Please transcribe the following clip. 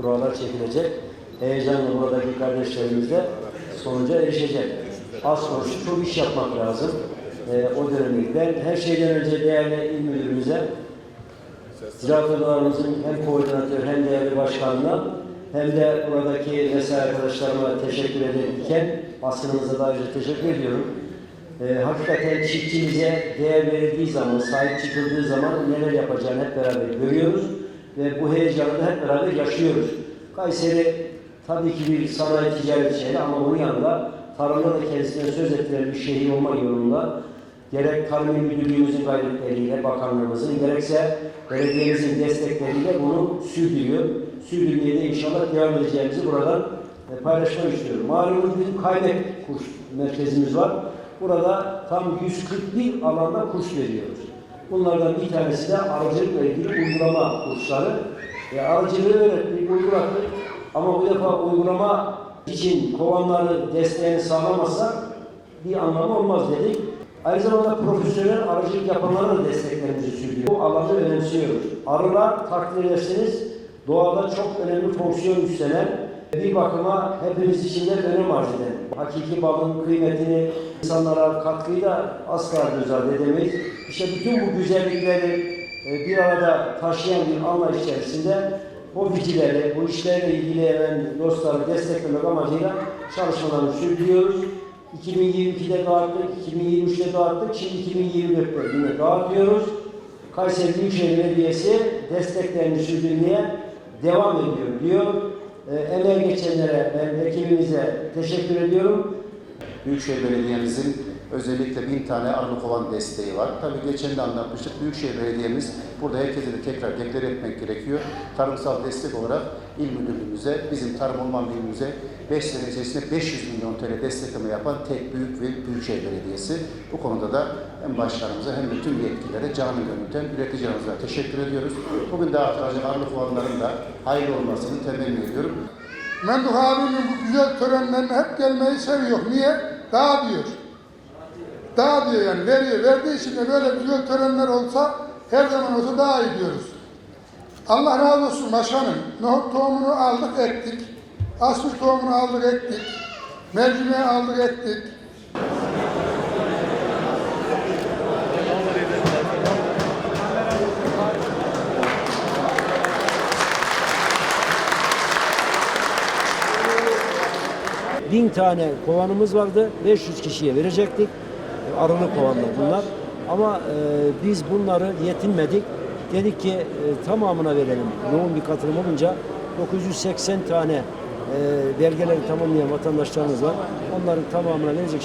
kurallar çekilecek. Heyecanla buradaki kardeşlerimiz de sonuca erişecek. Az sonuçta çok iş yapmak lazım. Ee, o dönemde ben her şeyden önce değerli il müdürümüze Ziraat Odalarımızın hem koordinatör hem değerli başkanına hem de buradaki mesai arkadaşlarıma teşekkür ederken basınımıza da ayrıca teşekkür ediyorum. Ee, hakikaten çiftçimize değer verildiği zaman, sahip çıkıldığı zaman neler yapacağını hep beraber görüyoruz ve bu heyecanı da hep beraber yaşıyoruz. Kayseri tabii ki bir sanayi ticaret şehri ama bunun yanında tarımda da kendisine söz ettiren bir şehir olma yolunda gerek Tarım Müdürlüğümüzün gayretleriyle, bakanlığımızın, gerekse belediyemizin destekleriyle bunu sürdürüyor. Sürdürmeye de inşallah devam edeceğimizi buradan e, paylaşmak istiyorum. Malumunuz bizim kaynak kurs merkezimiz var. Burada tam 141 alanda kurs veriyoruz. Bunlardan bir tanesi de arıcılıkla ilgili uygulama kursları. E, arıcılığı öğrettik, uyguladık. Ama bu defa uygulama için kovanları desteğini sağlamazsak bir anlamı olmaz dedik. Aynı zamanda profesyonel arıcılık yapanlara da desteklerimizi sürdürüyor. Bu alanı önemsiyoruz. Arılar takdir ederseniz doğada çok önemli fonksiyon üstlenen bir bakıma hepimiz için de önem arz eden. Hakiki balın kıymetini insanlara katkıyı da asla göz ardı edemeyiz. İşte bütün bu güzellikleri e, bir arada taşıyan bir anlayış içerisinde hobicileri, bu işlerle ilgilenen dostları desteklemek amacıyla çalışmalarını sürdürüyoruz. 2022'de dağıttık, 2023'te dağıttık, şimdi 2024'te yine dağıtıyoruz. Kayseri Büyükşehir Belediyesi desteklerini sürdürmeye devam ediyor diyor. Emeği geçenlere, ekibimize teşekkür ediyorum. Büyükşehir Belediye'mizin özellikle bin tane arılı kovan desteği var. Tabii geçen de anlatmıştık. Büyükşehir Belediye'miz burada herkese de tekrar deklar etmek gerekiyor. Tarımsal destek olarak il müdürlüğümüze, bizim tarım orman müdürlüğümüze 5 sene içerisinde 500 milyon TL destekleme yapan tek büyük ve Büyükşehir Belediyesi. Bu konuda da hem başkanımıza hem de tüm yetkililere canı gönülden üreticilerimize teşekkür ediyoruz. Bugün dağıtılacak arılı kovanların da hayırlı olmasını temenni ediyorum. Memduh abimin bu güzel törenlerine hep gelmeyi seviyor. Niye? Daha diyor. Daha diyor yani veriyor. Verdiği için de böyle güzel törenler olsa her zaman olsa daha iyi diyoruz. Allah razı olsun başkanım. Nohut tohumunu aldık ektik. Asfır tohumunu aldık ektik. Mercimeği aldık ektik. Bin tane kovanımız vardı. 500 kişiye verecektik. Arılı kovanlar bunlar. Ama e, biz bunları yetinmedik. Dedik ki e, tamamına verelim. Yoğun bir katılım olunca 980 tane e, belgeleri tamamlayan vatandaşlarımız var. Onların tamamına verecek